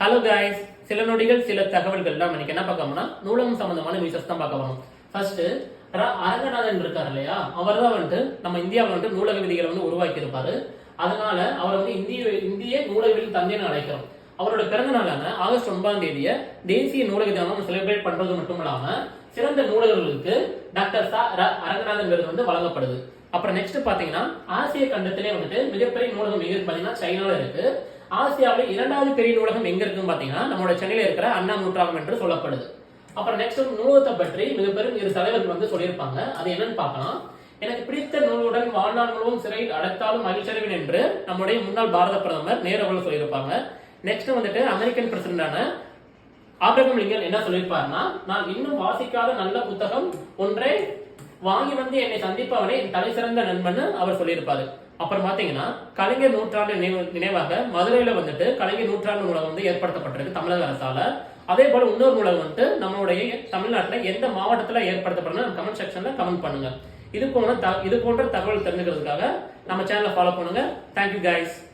Hello guys சில நொடிகள் சில தகவல்கள் தான் இன்னைக்கு என்ன பார்க்கணும்னா நூலகம் சம்பந்தமான நியூஸஸ் தான் பார்க்க போறோம். ஃபர்ஸ்ட் அரங்கநாதன் இருக்கார் இல்லையா? அவர் தான் வந்துட்டு நம்ம இந்தியாவில் வந்துட்டு நூலக விதிகளை வந்து உருவாக்கி இருப்பாரு அதனால அவரை வந்து இந்திய இந்திய நூலகவியல் தந்தைன்னு அழைக்கிறோம். அவரோட பிறந்த நாளான ஆகஸ்ட் ஒன்பதாம் தேதியை தேசிய நூலக தினம் செலிப்ரேட் பண்றது மட்டும் இல்லாம சிறந்த நூலகர்களுக்கு டாக்டர் ச ர- அரங்கநாதன் விருது வந்து வழங்கப்படுது. அப்புறம் நெக்ஸ்ட் பாத்தீங்கன்னா ஆசிய கண்டத்திலே வந்துட்டு மிகப்பெரிய நூலகம் எங்க பாத்தீங்கன்னா சைனால இருக்கு. ஆசியாவில் இரண்டாவது பெரிய நூலகம் எங்க இருக்குன்னு பாத்தீங்கன்னா நம்மளோட சென்னையில இருக்கிற அண்ணா நூற்றாகம் என்று சொல்லப்படுது. அப்புறம் நெக்ஸ்ட் நூலகத்தை பற்றி மிகப்பெரும் இரு தலைவர்கள் வந்து சொல்லியிருப்பாங்க. அது என்னன்னு பார்க்கலாம். எனக்கு பிடித்த நூலுடன் வாழ்நாள் முழுவதும் சிறையில் அடைத்தாலும் மகிழ்ச்சடைவேன் என்று நம்முடைய முன்னாள் பாரத பிரதமர் நேரு அவர்கள் சொல்லியிருப்பாங்க. நெக்ஸ்ட் வந்துட்டு அமெரிக்கன் பிரசிடண்டான ஆப்ரகம் லிங்கன் என்ன சொல்லியிருப்பாருன்னா நான் இன்னும் வாசிக்காத நல்ல புத்தகம் ஒன்றை வாங்கி வந்து என்னை சந்திப்பவனே என் தலை சிறந்த நண்பன் அவர் சொல்லியிருப்பாரு. அப்புறம் பாத்தீங்கன்னா கலைஞர் நூற்றாண்டு நினைவு நினைவாக மதுரையில வந்துட்டு கலைஞர் நூற்றாண்டு நூலகம் வந்து ஏற்படுத்தப்பட்டிருக்கு தமிழக அரசால. அதே போல இன்னொரு நூலகம் வந்துட்டு நம்மளுடைய தமிழ்நாட்டில் எந்த மாவட்டத்தில் ஏற்படுத்தப்படணும் கமெண்ட் செக்ஷன்ல கமெண்ட் பண்ணுங்க. இது போன்ற த- இது போன்ற தகவல் தெரிஞ்சுக்கிறதுக்காக நம்ம சேனலை ஃபாலோ பண்ணுங்க. Thank you guys